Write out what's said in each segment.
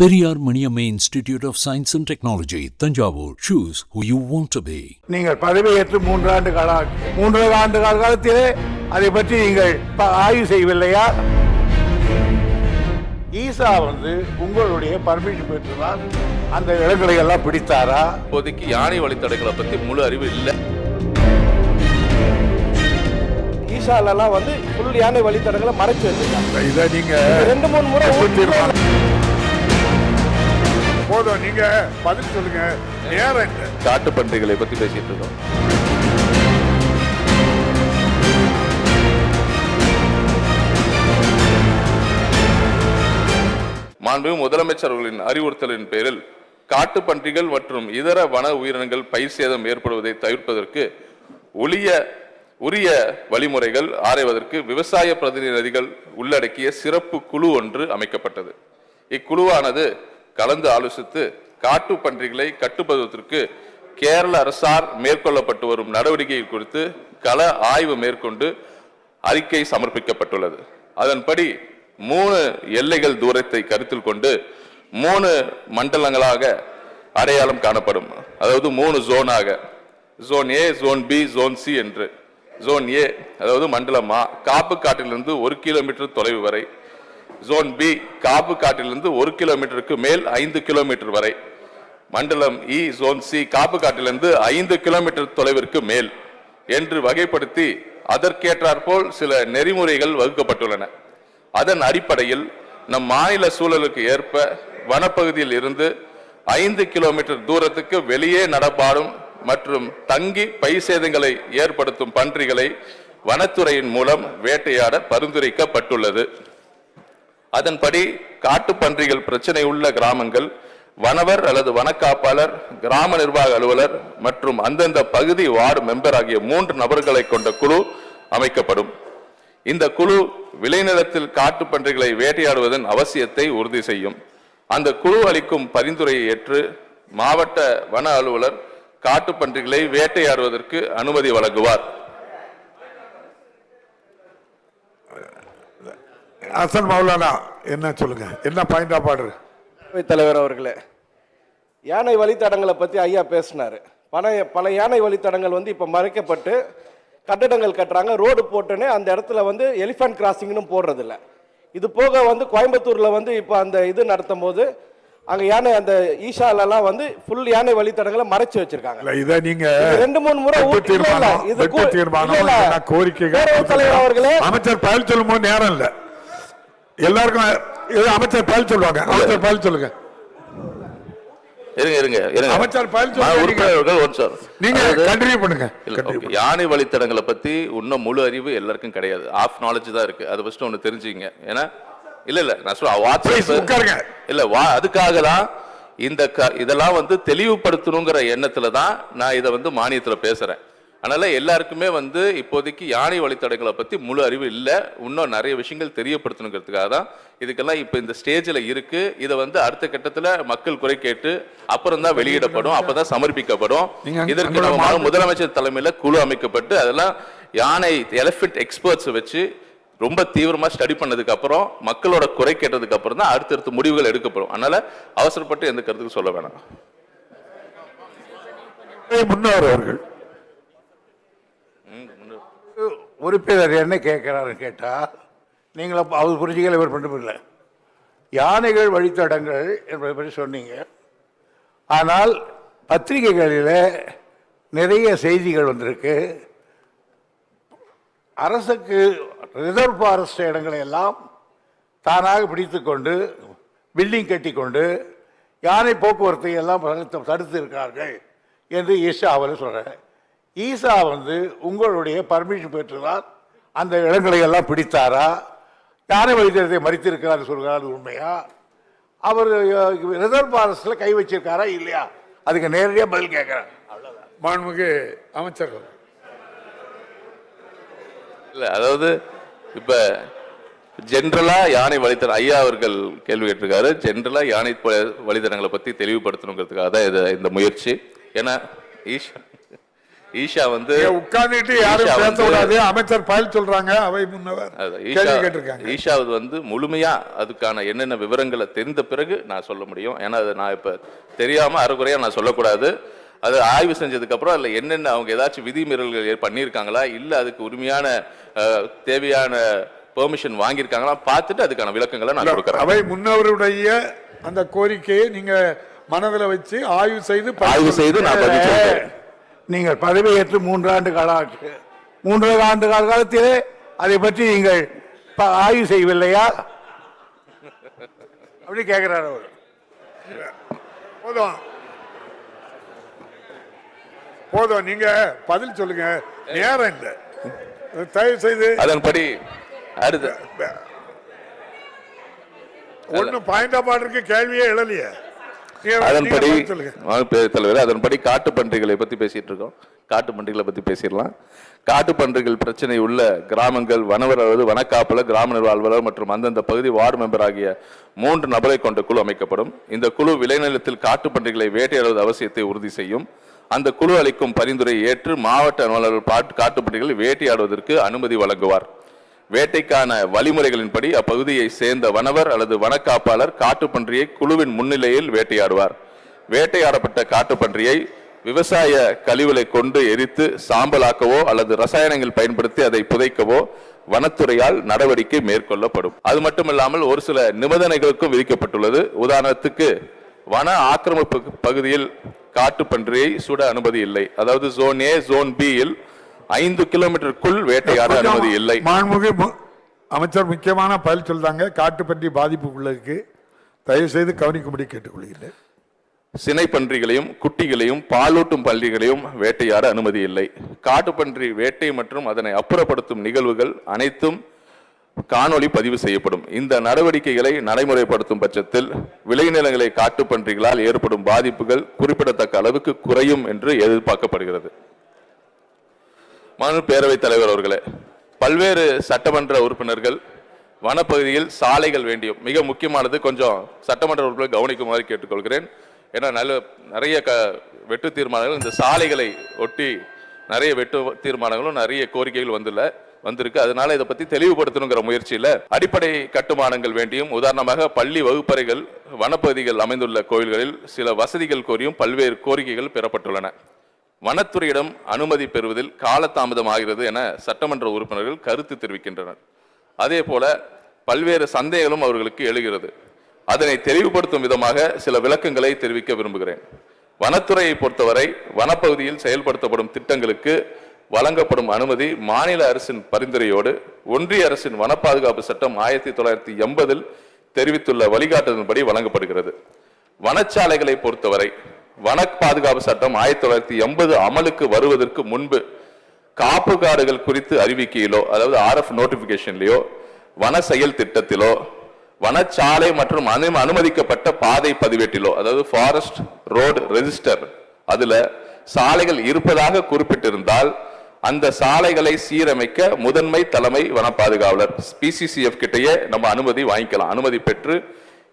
Periyar Maniamma Institute of Science and Technology, Tanjavur. Choose who you want to be. நீங்கள் பதவியேற்று மூன்றாண்டு கால மூன்றரை ஆண்டு கால காலத்திலே அதை பற்றி நீங்கள் ப- ஆய்வு செய்யவில்லையா? ஈசா வந்து உங்களுடைய பர்மிஷன் பெற்றுதான் அந்த இடங்களை எல்லாம் பிடித்தாரா? இப்போதைக்கு யானை வழித்தடங்களை பத்தி முழு அறிவு இல்லை. ஈஷாலெல்லாம் வந்து ஃபுல் யானை வழித்தடங்களை மறைச்சு வச்சிருக்காங்க. இதை நீங்க ரெண்டு மூணு முறை போதும். நீங்க பதில் சொல்லுங்க. நேரம் காட்டு பன்றிகளை பத்தி பேசிட்டு இருக்கோம். மாண்பு முதலமைச்சர்களின் அறிவுறுத்தலின் பேரில் காட்டு பன்றிகள் மற்றும் இதர வன உயிரினங்கள் பயிர் சேதம் ஏற்படுவதை தவிர்ப்பதற்கு ஒளிய உரிய வழிமுறைகள் ஆராய்வதற்கு விவசாய பிரதிநிதிகள் உள்ளடக்கிய சிறப்பு குழு ஒன்று அமைக்கப்பட்டது. இக்குழுவானது கலந்து ஆலோசித்து காட்டு பன்றிகளை கட்டுப்படுவதற்கு கேரள அரசார் மேற்கொள்ளப்பட்டு வரும் நடவடிக்கை குறித்து கள ஆய்வு மேற்கொண்டு அறிக்கை சமர்ப்பிக்கப்பட்டுள்ளது. அதன்படி மூணு எல்லைகள் தூரத்தை கருத்தில் கொண்டு மூணு மண்டலங்களாக அடையாளம் காணப்படும். அதாவது மூணு ஜோனாக zone A zone B zone C என்று. ஜோன் ஏ அதாவது மண்டலம் காப்பு காட்டிலிருந்து ஒரு கிலோமீட்டர் தொலைவு வரை ஜோன் பி காபு காட்டிலிருந்து ஒரு கிலோமீட்டருக்கு மேல் ஐந்து கிலோமீட்டர் வரை. மண்டலம் இ ஜோன் சி காப்பு காட்டிலிருந்து ஐந்து கிலோமீட்டர் தொலைவிற்கு மேல் என்று வகைப்படுத்தி அதற்கேற்றாற்போல் சில நெறிமுறைகள் வகுக்கப்பட்டுள்ளன. அதன் அடிப்படையில் நம் மாநில சூழலுக்கு ஏற்ப வனப்பகுதியில் இருந்து ஐந்து கிலோமீட்டர் தூரத்துக்கு வெளியே நடப்பாடும் மற்றும் தங்கி பயிர் சேதங்களை ஏற்படுத்தும் பன்றிகளை வனத்துறையின் மூலம் வேட்டையாட பரிந்துரைக்கப்பட்டுள்ளது. அதன்படி காட்டு பன்றிகள் பிரச்சனை உள்ள கிராமங்கள் வனவர் அல்லது வனக்காப்பாளர் கிராம நிர்வாக அலுவலர் மற்றும் அந்தந்த பகுதி வார்டு மெம்பர் ஆகிய மூன்று நபர்களை கொண்ட குழு அமைக்கப்படும். இந்த குழு விளைநிலத்தில் காட்டு பன்றிகளை வேட்டையாடுவதன் அவசியத்தை உறுதி செய்யும். அந்த குழு அளிக்கும் பரிந்துரையை ஏற்று மாவட்ட வன அலுவலர் காட்டு பன்றிகளை வேட்டையாடுவதற்கு அனுமதி வழங்குவார். அசன் மௌலானா என்ன சொல்லுங்க? என்ன பாயிண்ட் ஆஃப் ஆர்டர் பேரவைத் தலைவர் அவர்களே யானை வழித்தடங்களை பற்றி ஐயா பேசினார். பல பல யானை வழித்தடங்கள் வந்து இப்போ மறைக்கப்பட்டு கட்டடங்கள் கட்டுறாங்க. ரோடு போட்டோன்னே அந்த இடத்துல வந்து எலிஃபண்ட் கிராசிங்னு போடுறதில்ல. இது போக வந்து கோயம்புத்தூரில் வந்து இப்போ அந்த இது நடத்தும் போது அங்கே யானை அந்த ஈஷாலெல்லாம் வந்து ஃபுல் யானை வழித்தடங்களை மறைச்சு வச்சிருக்காங்க. இதை நீங்க ரெண்டு மூணு முறை தீர்மானம் இது வெட்டு கூ- தீர்மானம் இல்ல, இல்ல. என்ன கோரிக்கைகள் பேரவைத் தலைவர் அவர்களே. அமைச்சர் பதில் சொல்லும் போது நேரம் இல்ல. எல்லாருக்கும் அமைச்சர் பதில் சொல்லுவாங்க. அமைச்சர் பதில் சொல்லுங்க. இருங்க இருங்க இருங்க. அமைச்சர் உறுப்பினர்கள் சார். நீங்க கண்டினியூ பண்ணுங்க. யானை வழித்தடங்களை பத்தி இன்னும் முழு அறிவு எல்லாருக்கும் கிடையாது. ஆஃப் நாலேஜ் தான் இருக்கு. அதை ஃபர்ஸ்ட் ஒன்று தெரிஞ்சுங்க ஏன்னா இல்ல இல்ல நான் சொல்ல வாட்ஸ்அப். இல்ல வா அதுக்காக தான் இந்த இதெல்லாம் வந்து தெளிவுபடுத்தணுங்கிற எண்ணத்துல தான் நான் இதை வந்து மானியத்துல பேசுறேன். அதனால எல்லாருக்குமே வந்து இப்போதைக்கு யானை வழித்தடங்களை பத்தி முழு அறிவு இல்லை. இன்னும் நிறைய விஷயங்கள் தெரியப்படுத்தணுங்கிறதுக்காக தான் இதுக்கெல்லாம் இப்போ இந்த ஸ்டேஜில் இருக்கு. இதை வந்து அடுத்த கட்டத்துல மக்கள் குறை கேட்டு அப்புறம் தான் வெளியிடப்படும். அப்பதான் சமர்ப்பிக்கப்படும். நீங்க அங்க- இதற்கு நம்ம முதலமைச்சர் தலைமையில குழு அமைக்கப்பட்டு அதெல்லாம் யானை எலிஃபென்ட் எக்ஸ்பர்ட்ஸ் வச்சு ரொம்ப தீவிரமா ஸ்டடி பண்ணதுக்கு அப்புறம் மக்களோட குறை கேட்டதுக்கு அப்புறம் தான் அடுத்தடுத்த முடிவுகள் எடுக்கப்படும். அதனால அவசரப்பட்டு எந்த கருத்துக்கு சொல்ல வேணாம். முன்னவர் அவர்கள். உறுப்பினர் என்ன கேட்குறாரு கேட்டால் நீங்கள அவர் புரிஞ்சுக்கல இவர் பண்ண யானைகள் வழித்தடங்கள் என்பதை பற்றி சொன்னீங்க. ஆனால் பத்திரிகைகளில் நிறைய செய்திகள் வந்திருக்கு. அரசுக்கு ரிசர்வ் ஃபாரஸ்ட் இடங்களை எல்லாம் தானாக பிடித்துக்கொண்டு பில்டிங் கட்டிக்கொண்டு யானை போக்குவரத்தை எல்லாம் தடுத்து தடுத்து இருக்கிறார்கள் என்று ஈஷா அவரை சொல்கிறேன் ஈசா வந்து உங்களுடைய பர்மிஷன் பெற்றுதான் அந்த இடங்களை எல்லாம் பிடித்தாரா? யானை வழித்தடத்தை மறித்திருக்கிறார் சொல்கிறார் உண்மையா? அவர் ரிசர்வ் ஃபாரஸ்டில் கை வச்சிருக்காரா இல்லையா? அதுக்கு நேரடியாக பதில் கேட்குறேன் மாண்புமிகு அமைச்சர். இல்ல அதாவது இப்ப ஜென்ரலா யானை வழித்தடம் ஐயா அவர்கள் கேள்வி கேட்டிருக்காரு. ஜென்ரலா யானை ப- வழித்தடங்களை பத்தி தெளிவுபடுத்தணுங்கிறதுக்காக தான் இது இந்த முயற்சி. ஏன்னா ஈஷா ஈஷா வந்து உட்கார்ந்துட்டு யாரும் பேச கூடாது அமைச்சர் பயல் சொல்றாங்க அவை முன்னவர் ஈஷா கேட்டிருக்காங்க. ஈஷாவது வந்து முழுமையா அதுக்கான என்னென்ன விவரங்களை தெரிந்த பிறகு நான் சொல்ல முடியும். ஏன்னா அது நான் இப்ப தெரியாம அரைக்குறையா நான் சொல்லக்கூடாது. அது ஆய்வு செஞ்சதுக்கு அப்புறம் அதுல என்னென்ன அவங்க ஏதாச்சும் விதிமீறல்கள் பண்ணியிருக்காங்களா இல்ல அதுக்கு உரிமையான தேவையான பெர்மிஷன் வாங்கியிருக்காங்களா பார்த்துட்டு அதுக்கான விளக்கங்களை நான் கொடுக்குறேன். அவை முன்னவருடைய அந்த கோரிக்கையை நீங்க மனதுல வச்சு ஆய்வு செய்து ஆய்வு செய்து நான் பதில் நீங்கள் பதவியேற்று மூன்றாண்டு காலம் ஆச்சு மூன்றரை ஆண்டு கால காலத்திலே அதை பற்றி நீங்கள் ஆய்வு செய்யவில்லையா? அப்படி கேட்கிறார் அவர். போதும். போதும். நீங்க பதில் சொல்லுங்க. நேரம் இல்லை. தயவு செய்து. அதன்படி அடுத்து. ஒன்னும் பாயிண்ட் ஆர்டருக்கு கேள்வியே எழலையே. அதன்படி தலைவர். அதன்படி காட்டு பன்றிகளை பத்தி பேசிட்டு இருக்கோம். காட்டு பன்றிகளை பத்தி பேசிடலாம். காட்டு பன்றிகள் பிரச்சனை உள்ள கிராமங்கள் வனவர் அல்லது வனக்காப்பலர் கிராம நிர்வாக அலுவலர் மற்றும் அந்தந்த பகுதி வார்டு மெம்பர் ஆகிய மூன்று நபரை கொண்ட குழு அமைக்கப்படும். இந்த குழு விளைநிலத்தில் காட்டு பன்றிகளை வேட்டையாடுவது அவசியத்தை உறுதி செய்யும். அந்த குழு அளிக்கும் பரிந்துரையை ஏற்று மாவட்ட அலுவலர்கள் காட்டு பன்றிகளை வேட்டையாடுவதற்கு அனுமதி வழங்குவார். வேட்டைக்கான வழிமுறைகளின்படி அப்பகுதியை சேர்ந்த வனவர் அல்லது வனக்காப்பாளர் காட்டுப்பன்றியை குழுவின் முன்னிலையில் வேட்டையாடுவார். வேட்டையாடப்பட்ட காட்டுப்பன்றியை விவசாய கழிவுகளை கொண்டு எரித்து சாம்பலாக்கவோ அல்லது ரசாயனங்கள் பயன்படுத்தி அதை புதைக்கவோ வனத்துறையால் நடவடிக்கை மேற்கொள்ளப்படும். அது மட்டுமில்லாமல் ஒரு சில நிபந்தனைகளுக்கும் விதிக்கப்பட்டுள்ளது. உதாரணத்துக்கு வன ஆக்கிரமிப்பு பகுதியில் காட்டுப்பன்றியை சுட அனுமதி இல்லை. அதாவது ஜோன் ஏ ஜோன் பி யில் ஐந்து கிலோமீட்டருக்குள் வேட்டையாட அனுமதி இல்லை. மாண்புமிகு அமைச்சர் முக்கியமான பதில் சொல்றாங்க. காட்டுப்பன்றி பாதிப்புக்குள்ளதுக்கு தயவு செய்து கவனிக்கும்படி கேட்டுக்கொள்கிறேன். சினைப்பன்றிகளையும் குட்டிகளையும் பாலூட்டும் பன்றிகளையும் வேட்டையாட அனுமதி இல்லை. காட்டுப்பன்றி வேட்டை மற்றும் அதனை அப்புறப்படுத்தும் நிகழ்வுகள் அனைத்தும் காணொளி பதிவு செய்யப்படும். இந்த நடவடிக்கைகளை நடைமுறைப்படுத்தும் பட்சத்தில் விளைநிலங்களை காட்டுப்பன்றிகளால் ஏற்படும் பாதிப்புகள் குறிப்பிடத்தக்க அளவுக்கு குறையும் என்று எதிர்பார்க்கப்படுகிறது. மாநில பேரவைத் தலைவர் அவர்களே பல்வேறு சட்டமன்ற உறுப்பினர்கள் வனப்பகுதியில் சாலைகள் வேண்டியும் மிக முக்கியமானது கொஞ்சம் சட்டமன்ற உறுப்பினர் கவனிக்குமாறு கேட்டுக்கொள்கிறேன். ஏன்னா நல்ல நிறைய க வெட்டு தீர்மானங்கள் இந்த சாலைகளை ஒட்டி நிறைய வெட்டு தீர்மானங்களும் நிறைய கோரிக்கைகள் வந்துள்ள வந்திருக்கு. அதனால இதை பற்றி தெளிவுபடுத்தணுங்கிற முயற்சியில் அடிப்படை கட்டுமானங்கள் வேண்டியும் உதாரணமாக பள்ளி வகுப்பறைகள் வனப்பகுதிகள் அமைந்துள்ள கோயில்களில் சில வசதிகள் கோரியும் பல்வேறு கோரிக்கைகள் பெறப்பட்டுள்ளன. வனத்துறையிடம் அனுமதி பெறுவதில் காலதாமதம் ஆகிறது என சட்டமன்ற உறுப்பினர்கள் கருத்து தெரிவிக்கின்றனர். அதே போல பல்வேறு சந்தேகங்களும் அவர்களுக்கு எழுகிறது. அதனை தெளிவுபடுத்தும் விதமாக சில விளக்கங்களை தெரிவிக்க விரும்புகிறேன். வனத்துறையை பொறுத்தவரை வனப்பகுதியில் செயல்படுத்தப்படும் திட்டங்களுக்கு வழங்கப்படும் அனுமதி மாநில அரசின் பரிந்துரையோடு ஒன்றிய அரசின் வன பாதுகாப்பு சட்டம் ஆயிரத்தி தொள்ளாயிரத்தி எண்பதில் தெரிவித்துள்ள வழிகாட்டுதலின்படி வழங்கப்படுகிறது. வனச்சாலைகளை பொறுத்தவரை வன பாதுகாப்பு சட்டம் ஆயிரத்தி தொள்ளாயிரத்தி எண்பது அமலுக்கு வருவதற்கு முன்பு காப்பு காடுகள் குறித்து அறிவிக்கையிலோ அதாவது ஆர்எஃப் நோட்டிபிகேஷன்லயோ வன செயல் திட்டத்திலோ வனச்சாலை மற்றும் அனுமதிக்கப்பட்ட பாதை பதிவேட்டிலோ அதாவது ஃபாரஸ்ட் ரோடு ரெஜிஸ்டர் அதுல சாலைகள் இருப்பதாக குறிப்பிட்டிருந்தால் அந்த சாலைகளை சீரமைக்க முதன்மை தலைமை வன பாதுகாவலர் பிசிசிஎஃப் கிட்டேயே நம்ம அனுமதி வாங்கிக்கலாம். அனுமதி பெற்று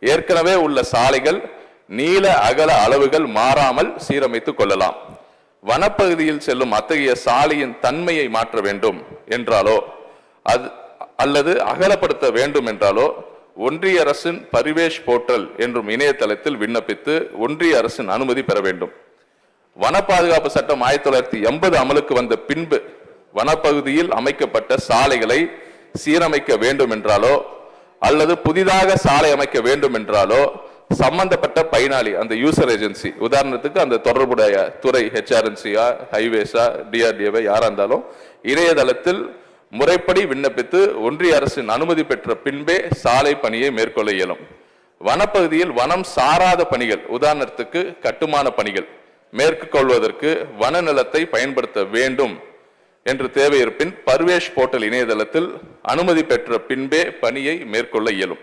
ஏற்கனவே உள்ள சாலைகள் நீள அகல அளவுகள் மாறாமல் சீரமைத்துக் கொள்ளலாம். வனப்பகுதியில் செல்லும் அத்தகைய சாலையின் தன்மையை மாற்ற வேண்டும் என்றாலோ அது அல்லது அகலப்படுத்த வேண்டும் என்றாலோ ஒன்றிய அரசின் பரிவேஷ் போர்ட்டல் என்றும் இணையதளத்தில் விண்ணப்பித்து ஒன்றிய அரசின் அனுமதி பெற வேண்டும். வன பாதுகாப்பு சட்டம் ஆயிரத்தி தொள்ளாயிரத்தி எண்பது அமலுக்கு வந்த பின்பு வனப்பகுதியில் அமைக்கப்பட்ட சாலைகளை சீரமைக்க வேண்டும் என்றாலோ அல்லது புதிதாக சாலை அமைக்க வேண்டும் என்றாலோ சம்பந்தப்பட்ட பயனாளி அந்த யூசர் ஏஜென்சி உதாரணத்துக்கு அந்த தொடர்புடைய துறை ஹெச்ஆர்என்சியா ஹைவேஸா டிஆர்டிஏவா யாரா இருந்தாலும் இணையதளத்தில் முறைப்படி விண்ணப்பித்து ஒன்றிய அரசின் அனுமதி பெற்ற பின்பே சாலை பணியை மேற்கொள்ள இயலும். வனப்பகுதியில் வனம் சாராத பணிகள் உதாரணத்துக்கு கட்டுமான பணிகள் மேற்கொள்வதற்கு வன நிலத்தை பயன்படுத்த வேண்டும் என்று தேவை இருப்பின் பர்வேஷ் போர்ட்டல் இணையதளத்தில் அனுமதி பெற்ற பின்பே பணியை மேற்கொள்ள இயலும்.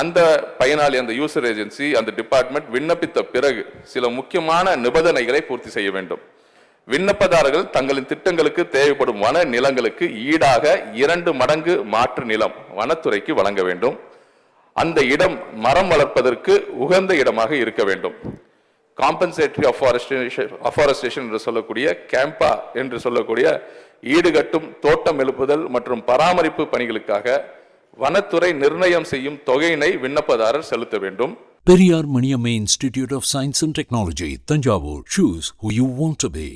அந்த பயனாளி அந்த யூசர் ஏஜென்சி அந்த டிபார்ட்மெண்ட் விண்ணப்பித்த பிறகு சில முக்கியமான நிபந்தனைகளை பூர்த்தி செய்ய வேண்டும். விண்ணப்பதாரர்கள் தங்களின் திட்டங்களுக்கு தேவைப்படும் வன நிலங்களுக்கு ஈடாக இரண்டு மடங்கு மாற்று நிலம் வனத்துறைக்கு வழங்க வேண்டும். அந்த இடம் மரம் வளர்ப்பதற்கு உகந்த இடமாக இருக்க வேண்டும். காம்பன்சேட்டரி அஃபாரஸ்டேஷன் அஃபாரஸ்டேஷன் என்று சொல்லக்கூடிய கேம்பா என்று சொல்லக்கூடிய ஈடுகட்டும் தோட்டம் எழுப்புதல் மற்றும் பராமரிப்பு பணிகளுக்காக வனத்துறை நிர்ணயம் செய்யும் தொகையினை விண்ணப்பதாரர் செலுத்த வேண்டும் Periyar Maniammai Institute of Science and Technology Thanjavur choose who you want to be